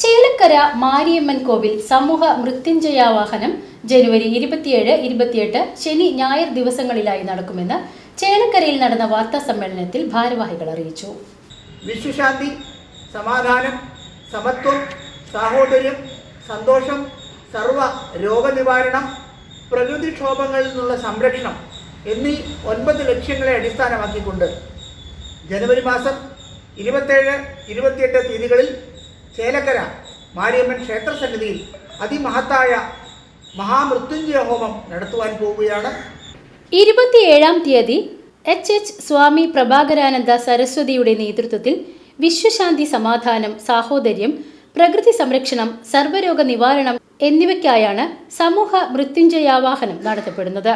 ചേലക്കര മാരിയമ്മൻ കോവിൽ സമൂഹ മൃത്യുഞ്ജയാവാഹനം ജനുവരി ഇരുപത്തിയേഴ് ഇരുപത്തിയെട്ട് ശനി ഞായർ ദിവസങ്ങളിലായി നടക്കുമെന്ന് ചേലക്കരയിൽ നടന്ന വാർത്താ സമ്മേളനത്തിൽ ഭാരവാഹികൾ അറിയിച്ചു. വിശ്വശാന്തി സമാധാനം സമത്വം സാഹോദര്യം സന്തോഷം സർവ രോഗനിവാരണം പ്രകൃതിക്ഷോഭങ്ങളിൽ നിന്നുള്ള സംരക്ഷണം എന്നീ ഒൻപത് ലക്ഷ്യങ്ങളെ അടിസ്ഥാനമാക്കിക്കൊണ്ട് ജനുവരി മാസം ഇരുപത്തേഴ് ഇരുപത്തിയെട്ട് തീയതികളിൽ ചേലക്കര മാരിയമ്മൻ ക്ഷേത്ര സന്നിധിയിൽ അതിമഹത്തായ മഹാമൃത്യുഞ്ജയ ഹോമം നടത്തുവാൻ പോവുകയാണ്. ഇരുപത്തിയേഴാം തീയതി എച്ച്. എച്ച്. സ്വാമി പ്രഭാകരാനന്ദ സരസ്വതിയുടെ നേതൃത്വത്തിൽ വിശ്വശാന്തി സമാധാനം സാഹോദര്യം പ്രകൃതി സംരക്ഷണം സർവരോഗ നിവാരണം എന്നിവയ്ക്കായാണ് സമൂഹ മൃത്യുഞ്ജയാവാഹനം നടത്തപ്പെടുന്നത്.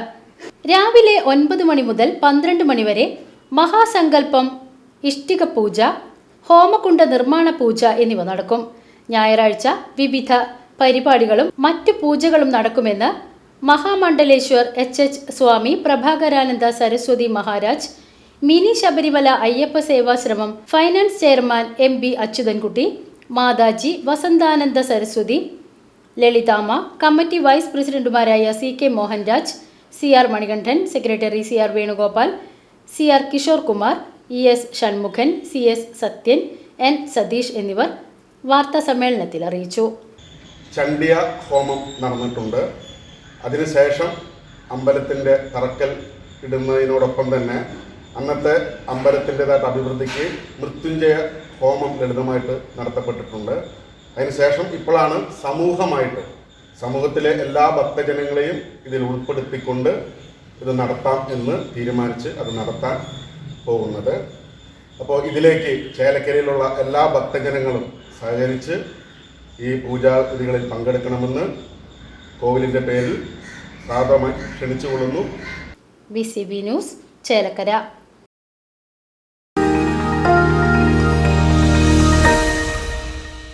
രാവിലെ ഒൻപത് മണി മുതൽ പന്ത്രണ്ട് മണിവരെ മഹാസങ്കല്പം ഇഷ്ടിക പൂജ ഹോമകുണ്ട നിർമ്മാണ പൂജ എന്നിവ നടക്കും. ഞായറാഴ്ച വിവിധ പരിപാടികളും മറ്റു പൂജകളും നടക്കുമെന്ന് Mahamandaleshwar H H Swami Prabhakarananda Saraswati Maharaj mini Sabarimala Ayyappa Sevashramam finance chairman M B Achuthankutty Mataji Vasanthananda Saraswati ലളിതാമ committee vice പ്രസിഡന്റുമാരായ C K Mohanraj C R Manikandan secretary C R Venugopal C R Kishore Kumar E S Shanmukhan C S Sathyan N Satheesh എന്നിവർ വാർത്താ സമ്മേളനത്തിൽ അറിയിച്ചു. ചണ്ഡിയ ഹോമം നടന്നിട്ടുണ്ട്. അതിനുശേഷം അമ്പലത്തിന്റെ തറക്കൽ ഇടുന്നതിനോടൊപ്പം തന്നെ അന്നത്തെ അമ്പലത്തിന്റെതായിട്ട് അഭിവൃദ്ധിക്ക് മൃത്യുഞ്ജയ ഹോമം ലളിതമായിട്ട് നടത്തപ്പെട്ടിട്ടുണ്ട്. അതിനുശേഷം ഇപ്പോഴാണ് സമൂഹമായിട്ട് സമൂഹത്തിലെ എല്ലാ ഭക്തജനങ്ങളെയും ഇതിൽ ഉൾപ്പെടുത്തിക്കൊണ്ട് ഇത് നടത്താം എന്ന് തീരുമാനിച്ച് അത് നടത്താൻ പോകുന്നത്. അപ്പോൾ ഇതിലേക്ക് ചേലക്കരയിലുള്ള എല്ലാ ഭക്തജനങ്ങളും സഹകരിച്ച് ഈ പൂജാവിധികളിൽ പങ്കെടുക്കണമെന്ന് കോവിലിന്റെ പേരിൽ സാധമായി ക്ഷണിച്ചുകൊള്ളുന്നു. B C B news Chelakkara.